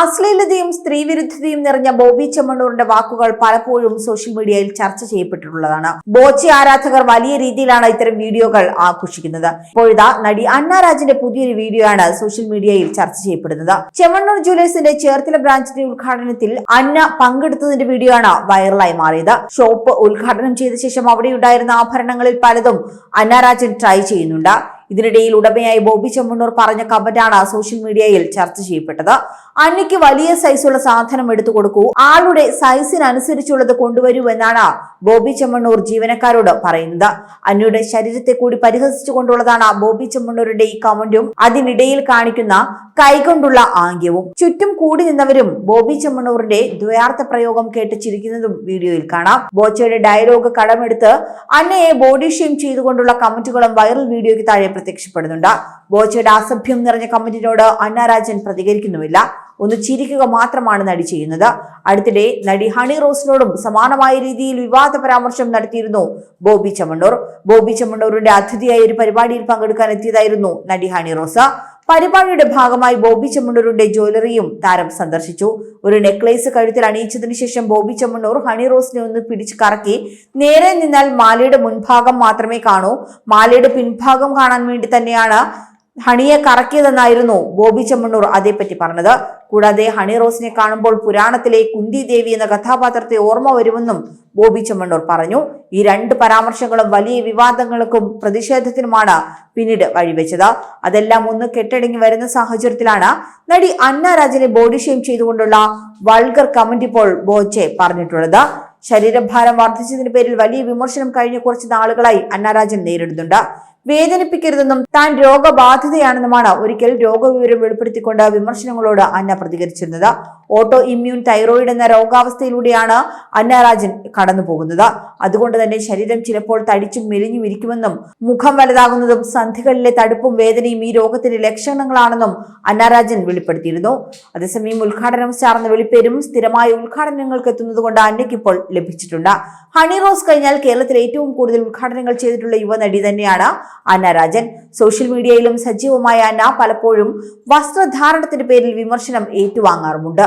അശ്ലീലതയും സ്ത്രീവിരുദ്ധതയും നിറഞ്ഞ ബോബി ചെമ്മണ്ണൂറിന്റെ വാക്കുകൾ പലപ്പോഴും സോഷ്യൽ മീഡിയയിൽ ചർച്ച ചെയ്യപ്പെട്ടിട്ടുള്ളതാണ്. ബോച്ചി ആരാധകർ വലിയ രീതിയിലാണ് ഇത്തരം വീഡിയോകൾ ആഘോഷിക്കുന്നത്. ഇപ്പോഴിതാ നടി അന്ന രാജിന്റെ പുതിയൊരു വീഡിയോ ആണ് സോഷ്യൽ മീഡിയയിൽ ചർച്ച ചെയ്യപ്പെടുന്നത്. ചെമ്മണ്ണൂർ ജൂലേഴ്സിന്റെ ചേർത്തല ബ്രാഞ്ചിന്റെ ഉദ്ഘാടനത്തിൽ അന്ന പങ്കെടുത്തതിന്റെ വീഡിയോ ആണ് വൈറലായി മാറിയത്. ഷോപ്പ് ഉദ്ഘാടനം ചെയ്ത ശേഷം അവിടെ ഉണ്ടായിരുന്ന ആഭരണങ്ങളിൽ പലതും അന്ന രാജൻ ട്രൈ ചെയ്യുന്നുണ്ട്. ഇതിനിടയിൽ ഉടമയായി ബോബി ചെമ്മണ്ണൂർ പറഞ്ഞ കമന്റാണ് സോഷ്യൽ മീഡിയയിൽ ചർച്ച ചെയ്യപ്പെട്ടത്. അന്നയ്ക്ക് വലിയ സൈസുള്ള സാധനം എടുത്തു കൊടുക്കൂ. ആളുടെ സൈസിനനുസരിച്ചുള്ളത് കൊണ്ടുവരൂ എന്നാണ് ബോബി ചെമ്മണ്ണൂർ ജീവനക്കാരോട് പറയുന്നത്. അന്നയുടെ ശരീരത്തെ കൂടി പരിഹസിച്ചുകൊണ്ടുള്ളതാണ് ബോബി ചെമ്മണ്ണൂരിന്റെ ഈ കമന്റും അതിനിടയിൽ കാണിക്കുന്ന കൈകൊണ്ടുള്ള ആംഗ്യവും. ചുറ്റും കൂടി നിന്നവരും ബോബി ചെമ്മണ്ണൂറിന്റെ ദ്വയാർത്ഥ പ്രയോഗം കേട്ട് ചിരിക്കുന്നതും വീഡിയോയിൽ കാണാം. ബോച്ചയുടെ ഡയലോഗ് കടമെടുത്ത് അന്നയെ ബോഡി ഷെയിം ചെയ്തുകൊണ്ടുള്ള കമന്റുകളും വൈറൽ വീഡിയോയ്ക്ക് താഴെ പ്രത്യക്ഷപ്പെടുന്നുണ്ട്. ബോച്ചയുടെ അസഭ്യം നിറഞ്ഞ കമന്റിനോട് അന്ന രാജൻ പ്രതികരിക്കുന്നുമില്ല. ഒന്ന് ചിരിക്കുക മാത്രമാണ് നടി ചെയ്യുന്നത്. അടുത്തിടെ നടി ഹണി റോസിനോടും സമാനമായ രീതിയിൽ വിവാദ പരാമർശം നടത്തിയിരുന്നു ബോബി ചെമ്മണ്ണൂർ ബോബി ചെമ്മണ്ണൂരിന്റെ അതിഥിയായ ഒരു പരിപാടിയിൽ പങ്കെടുക്കാൻ എത്തിയതായിരുന്നു നടി ഹണി റോസ്. പരിപാടിയുടെ ഭാഗമായി ബോബി ചെമ്മണ്ണൂരിന്റെ ജ്വല്ലറിയും താരം സന്ദർശിച്ചു. ഒരു നെക്ലേസ് കഴുത്തിൽ അണിയിച്ചതിനു ശേഷം ബോബി ചെമ്മണ്ണൂർ ഹണി റോസിനെ ഒന്ന് പിടിച്ചു കറക്കി നേരെ നിന്നാൽ മാലയുടെ മുൻഭാഗം മാത്രമേ കാണൂ. മാലയുടെ പിൻഭാഗം കാണാൻ വേണ്ടി തന്നെയാണ് ഹണിയെ കറക്കിയതെന്നായിരുന്നു ബോബി ചെമ്മണ്ണൂർ അതേപ്പറ്റി പറഞ്ഞത്. കൂടാതെ ഹണി റോസിനെ കാണുമ്പോൾ പുരാണത്തിലെ കുന്തി ദേവി എന്ന കഥാപാത്രത്തെ ഓർമ്മ വരുമെന്നും ബോബി ചെമ്മണ്ണൂർ പറഞ്ഞു. ഈ രണ്ട് പരാമർശങ്ങളും വലിയ വിവാദങ്ങൾക്കും പ്രതിഷേധത്തിനുമാണ് പിന്നീട് വഴിവെച്ചത്. അതെല്ലാം ഒന്ന് കെട്ടടങ്ങി വരുന്ന സാഹചര്യത്തിലാണ് നടി അന്ന രാജനെ ബോഡി ഷെയിം ചെയ്തുകൊണ്ടുള്ള വൾഗർ കമന്റ് ഇപ്പോൾ ബോച്ചെ പറഞ്ഞിട്ടുള്ളത്. ശരീരഭാരം വർദ്ധിച്ചതിന് പേരിൽ വലിയ വിമർശനം കഴിഞ്ഞ കുറച്ച് നാളുകളായി അന്നാരാജൻ നേരിടുന്നുണ്ട്. വേദനിപ്പിക്കരുതെന്നും താൻ രോഗബാധിതയാണെന്നുമാണ് ഒരിക്കൽ രോഗവിവരം വെളിപ്പെടുത്തിക്കൊണ്ട് വിമർശനങ്ങളോട് അന്ന പ്രതികരിച്ചിരുന്നത്. ഓട്ടോ ഇമ്മ്യൂൺ തൈറോയിഡ് എന്ന രോഗാവസ്ഥയിലൂടെയാണ് അന്നരാജൻ കടന്നു പോകുന്നത് അതുകൊണ്ട് തന്നെ ശരീരം ചിലപ്പോൾ തടിച്ചും മെലിഞ്ഞും ഇരിക്കുമെന്നും മുഖം വലുതാകുന്നതും സന്ധികളിലെ തടുപ്പും വേദനയും ഈ രോഗത്തിന്റെ ലക്ഷണങ്ങളാണെന്നും അന്നരാജൻ വെളിപ്പെടുത്തിയിരുന്നു. അതേസമയം ഉദ്ഘാടനം ചാർന്ന വെളിപ്പേരും സ്ഥിരമായ ഉദ്ഘാടനങ്ങൾക്ക് എത്തുന്നത് കൊണ്ട് അന്നയ്ക്ക് ഇപ്പോൾ ലഭിച്ചിട്ടുണ്ട്. ഹണി റോസ് കഴിഞ്ഞാൽ കേരളത്തിൽ ഏറ്റവും കൂടുതൽ ഉദ്ഘാടനങ്ങൾ ചെയ്തിട്ടുള്ള യുവനടി തന്നെയാണ് അന്നാരാജൻ സോഷ്യൽ മീഡിയയിലും സജീവമായ അന്ന പലപ്പോഴും വസ്ത്രധാരണത്തിന്റെ പേരിൽ വിമർശനം ഏറ്റുവാങ്ങാറുമുണ്ട്.